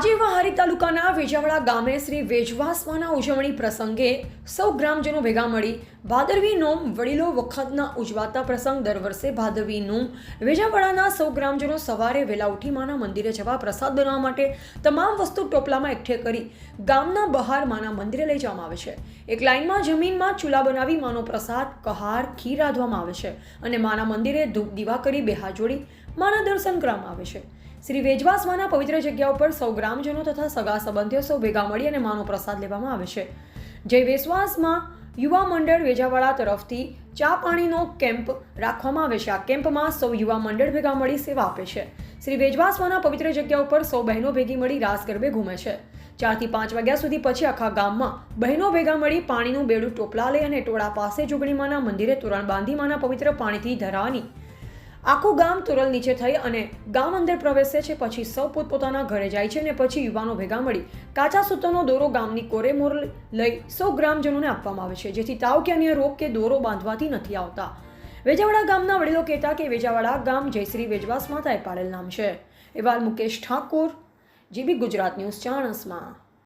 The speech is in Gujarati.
do want વેજાવાડા ગામે શ્રી વેજવાસવાના ઉજવણી પ્રસંગે સૌ ગ્રામજનો ભેગા મળી ભાદરવી નોમ વડીલો વખતના ઉજવાતા પ્રસંગ દર વર્ષે ભાદરવી નોમ વેજાવાડાના સૌ ગ્રામજનો સવારે વહેલા ઉઠી માના મંદિરે જવા પ્રસાદ બનાવવા માટે તમામ વસ્તુ ટોપલામાં એકઠે કરી ગામના બહાર માના મંદિરે લઈ જવામાં આવે છે. એક લાઇનમાં જમીનમાં ચૂલા બનાવી માનો પ્રસાદ, કહાર, ખીર રાંધવામાં આવે છે અને માના મંદિરે ધૂપ દીવા કરી બે હાથ જોડી માના દર્શન કરવામાં આવે છે. શ્રી વેજવાસવાના પવિત્ર જગ્યા ઉપર સૌ ગ્રામજનો તથા સગા સંબંધીઓ સૌ ભેગા મળી અને માનો પ્રસાદ લેવામાં આવે છે. જય વેસવાસમાં યુવા મંડળ વેજાવાળા તરફથી ચા પાણીનો કેમ્પ રાખવામાં આવે છે. આ કેમ્પમાં સૌ યુવા મંડળ ભેગા મળી સેવા આપે છે. શ્રી વેજવાસવાના પવિત્ર જગ્યા ઉપર સૌ બહેનો ભેગી મળી રાસ ગરબે ઘૂમે છે. ચારથી પાંચ વાગ્યા સુધી પછી આખા ગામમાં બહેનો ભેગા મળી પાણીનું બેડું ટોપલા લઈ અને ટોળા પાસે જોગણીમાના મંદિરે તોરણ બાંધીમાના પવિત્ર પાણીથી ધરાવાની આખું ગામ તુરલ નીચે થઈ અને ગામ અંદર પ્રવેશે છે, પછી સૌ પોતપોતાના ઘરે જાય છે અને પછી યુવાનો ભેગા મળી. કાચા સૂતરનો દોરો ગામની કોરે મોર લઈ સૌ ગ્રામજનોને આપવામાં આવે છે, જેથી તાવ કે અન્ય રોગ કે દોરો બાંધવાથી નથી આવતા. વેજાવાડા ગામના વડીલો કહેતા કે વેજાવાડા ગામ જયશ્રી વેજવાસ માતાએ પાડેલ નામ છે. એવા મુકેશ ઠાકોર, જીબી ગુજરાત ન્યૂઝ, ચાણસમાં.